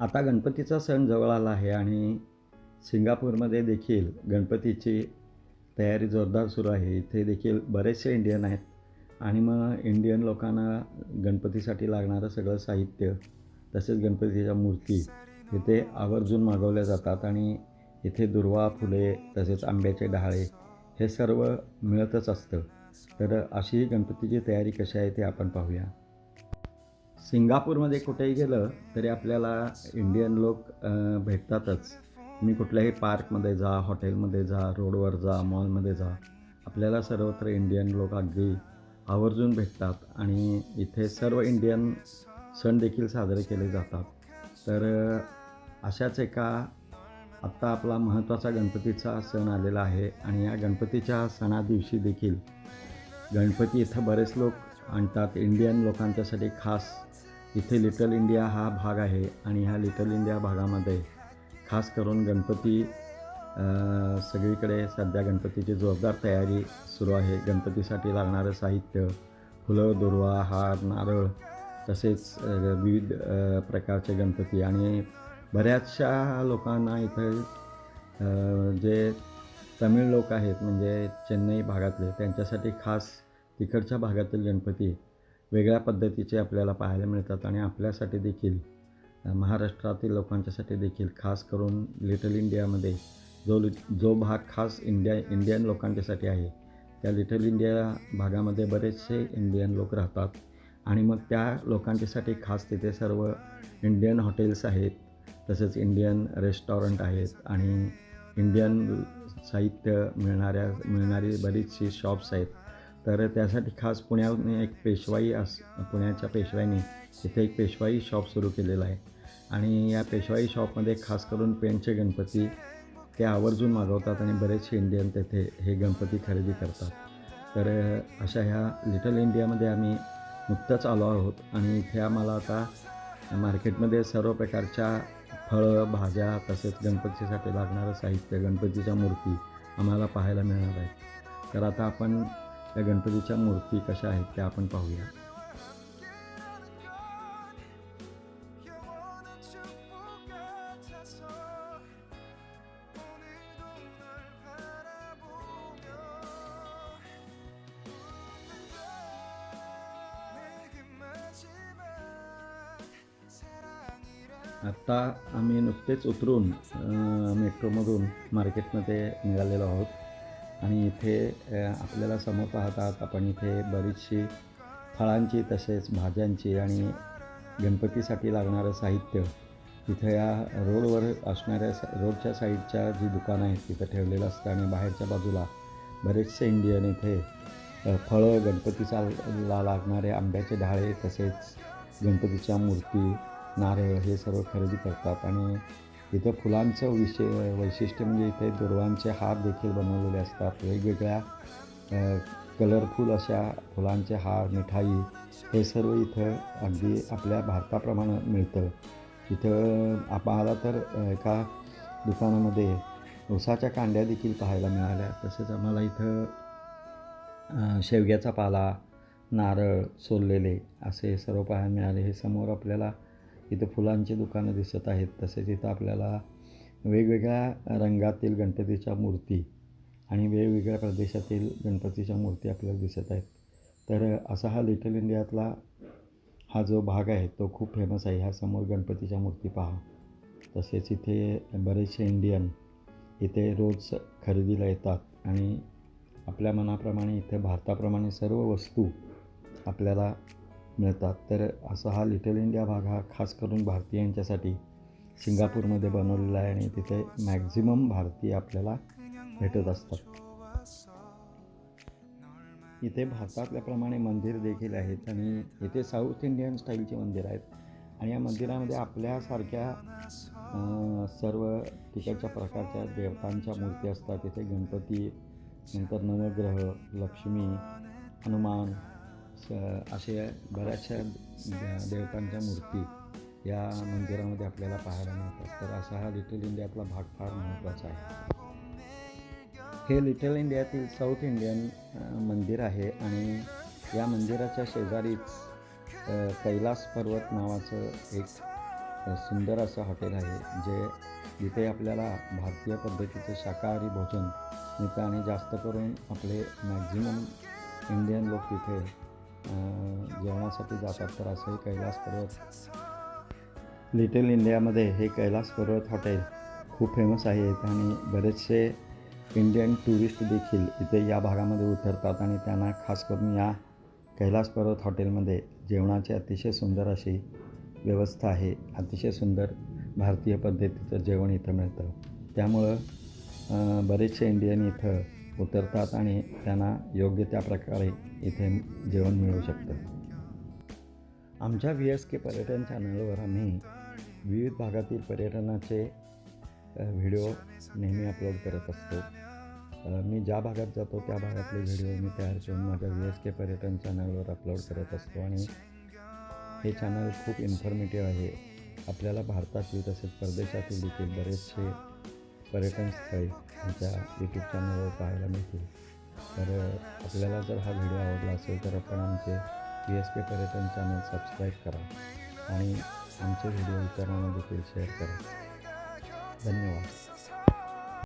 आता गणपतीचा सण जवळ आला आहे आणि सिंगापूरमध्ये देखील गणपतीची तयारी जोरदार सुरू आहे. इथे देखील बरेचसे इंडियन आहेत आणि मग इंडियन लोकांना गणपतीसाठी लागणारं सगळं साहित्य तसेच गणपतीच्या मूर्ती इथे आवर्जून मागवल्या जातात आणि इथे दुर्वा फुले तसेच आंब्याचे डहाळे हे सर्व मिळतच असतं. तर अशी गणपतीची तयारी कशी आहे ते आपण पाहूया. सिंगापूरमध्ये कुठेही गेलं तरी आपल्याला इंडियन लोक भेटतातच. तुम्ही कुठल्याही पार्कमध्ये जा हॉटेलमध्ये जा रोडवर जा मॉलमध्ये जा आपल्याला सर्वत्र इंडियन लोक अगदी आवर्जून भेटतात आणि इथे सर्व इंडियन सण देखील साजरे केले जातात. तर अशाच एका आत्ता आपला महत्त्वाचा गणपतीचा सण आलेला आहे आणि या गणपतीच्या सणादिवशी देखील गणपती इथं बरेच लोक आणतात. इंडियन लोकांच्यासाठी खास इथे लिटल इंडिया हा भाग आहे आणि ह्या लिटल इंडिया भागामध्ये खास करून गणपती सगळीकडे सध्या गणपतीची जोरदार तयारी सुरू आहे. गणपतीसाठी लागणारं साहित्य फुलं दुर्वा हार नारळ तसेच विविध प्रकारचे गणपती आणि बऱ्याचशा लोकांना इथं जे तमिळ लोक आहेत म्हणजे चेन्नई भागातले त्यांच्यासाठी खास तिकडच्या भागातील गणपती वेगळ्या पद्धतीचे आपल्याला पाहायला मिळतात आणि आपल्यासाठी देखील महाराष्ट्रातील लोकांच्यासाठी देखील खास करून लिटल इंडियामध्ये जो लि जो भाग खास इंडिया इंडियन लोकांच्यासाठी आहे त्या लिटल इंडिया भागामध्ये बरेचसे इंडियन लोक राहतात आणि मग त्या लोकांच्यासाठी खास तिथे सर्व इंडियन हॉटेल्स आहेत तसेच इंडियन रेस्टॉरंट आहेत आणि इंडियन साहित्य मिळणाऱ्या मिळणारी बरीचशी शॉप्स आहेत. तर त्यासाठी खास पुण्याने एक पेशवाई अस पुण्याच्या पेशवाईने तिथे एक पेशवाई शॉप सुरू केलेलं आहे. आणि या पेशवाई शॉपमध्ये खास करून पेंटचे गणपती ते आवर्जून मागवतात आणि बरेचसे इंडियन तेथे हे गणपती खरेदी करतात. तर अशा ह्या लिटल इंडियामध्ये आम्ही नुकतंच आलो आहोत आणि इथे आम्हाला आता मार्केटमध्ये सर्व प्रकारच्या फळं भाज्या तसेच गणपतीसाठी लागणारं साहित्य गणपतीच्या मूर्ती आम्हाला पाहायला मिळणार आहेत. तर आता आपण त्या गणपतीच्या मूर्ती कशा आहेत त्या आपण पाहूया आत्ता आम्ही नुकतेच उतरून अ, मेट्रोमधून मार्केटमध्ये निघालेलो आहोत आणि इथे आपल्याला समोर पाहतात आपण इथे बरीचशी फळांची तसेच भाज्यांची आणि गणपतीसाठी लागणारं साहित्य तिथे या रोडवर असणाऱ्या स- रोडच्या साईडच्या जी दुकानं आहेत तिथं ठेवलेलं असतं आणि बाहेरच्या बाजूला बरेचसे इंडियन इथे फळं गणपतीचा ला लागणारे आंब्याचे ढाळे तसेच गणपतीच्या मूर्ती नारळ हे सर्व खरेदी करतात आणि इथं फुलांचं विशे वैशिष्ट्य म्हणजे इथे दुर्वांचे हार देखील बनवलेले असतात. वेगवेगळ्या कलरफुल अशा फुलांचे हार मिठाई हे सर्व इथं अगदी आपल्या भारताप्रमाणे मिळतं. इथं आम्हाला तर एका दुकानामध्ये उसाच्या कांड्या देखील पाहायला मिळाल्या. तसेच आम्हाला इथं शेवग्याचा पाला नारळ सोललेले असे सर्व पाहायला मिळाले. हे समोर आपल्याला इथं फुलांची दुकानं दिसत आहेत. तसेच इथं आपल्याला वेगवेगळ्या रंगातील गणपतीच्या मूर्ती आणि वेगवेगळ्या प्रदेशातील गणपतीच्या मूर्ती आपल्याला दिसत आहेत. तर असा हा लिटल इंडियातला हा जो भाग आहे तो खूप फेमस आहे. ह्या समोर गणपतीच्या मूर्ती पहा. तसेच इथे बरेचसे इंडियन इथे रोज खरेदीला येतात आणि आपल्या मनाप्रमाणे इथे भारताप्रमाणे सर्व वस्तू आपल्याला मिळतात. तर असा हा लिटल इंडिया भाग हा खास करून भारतीयांच्यासाठी सिंगापूरमध्ये बनवलेला आहे आणि तिथे मॅक्झिमम भारतीय आपल्याला भेटत असतात. इथे भारतातल्याप्रमाणे मंदिर देखील आहेत आणि इथे साऊथ इंडियन स्टाईलची मंदिर आहेत. आणि या मंदिरामध्ये आपल्यासारख्या सर्व तिकडच्या प्रकारच्या देवतांच्या मूर्ती असतात. इथे गणपती नंतर नवग्रह लक्ष्मी हनुमान असे बऱ्याचशा दे- देवतांच्या मूर्ती या मंदिरामध्ये आपल्याला पाहायला मिळतात. तर असा हा लिटल इंडियातला भाग फार महत्त्वाचा आहे. हे लिटल इंडियातील साऊथ इंडियन मंदिर आहे आणि या मंदिराच्या शेजारीच कैलास पर्वत नावाचं एक सुंदर असं हॉटेल आहे जे जिथे आपल्याला भारतीय पद्धतीचं शाकाहारी भोजन मिळतं आणि जास्त करून आपले मॅक्झिमम इंडियन लोक तिथे जेवणासाठी जातात. तर असंही कैलास पर्वत. लिटल इंडियामध्ये हे कैलास पर्वत हॉटेल खूप फेमस आहे. आणि बरेचसे इंडियन टुरिस्ट देखील इथे या भागामध्ये उतरतात आणि त्यांना खास करून या कैलास पर्वत हॉटेलमध्ये जेवणाची अतिशय सुंदर अशी व्यवस्था आहे. अतिशय सुंदर भारतीय पद्धतीचं जेवण इथं मिळतं. त्यामुळं बरेचसे इंडियन इथं उतरतात आणि त्यांना योग्य त्या प्रकारे इथे जेवण मिळू शकतं. आमच्या व्ही एस के पर्यटन चॅनलवर आम्ही विविध भागातील पर्यटनाचे व्हिडिओ नेहमी अपलोड करत असतो. मी ज्या भागात जातो त्या भागातले व्हिडिओ मी तयार करून माझ्या व्ही एस के पर्यटन चॅनलवर अपलोड करत असतो आणि हे चॅनल खूप इन्फॉर्मेटिव्ह आहे. आपल्याला भारतातील तसेच परदेशातील देखील बरेचसे पर्यटन स्थळे आमच्या यूट्यूब चॅनलवर पाहायला मिळतील. तर आपल्याला जर हा व्हिडिओ आवडला असेल तर आपण आमचे पी एस के पर्यटन चॅनल सबस्क्राईब करा आणि आमचे व्हिडिओ इतरांना देखील शेअर करा. धन्यवाद.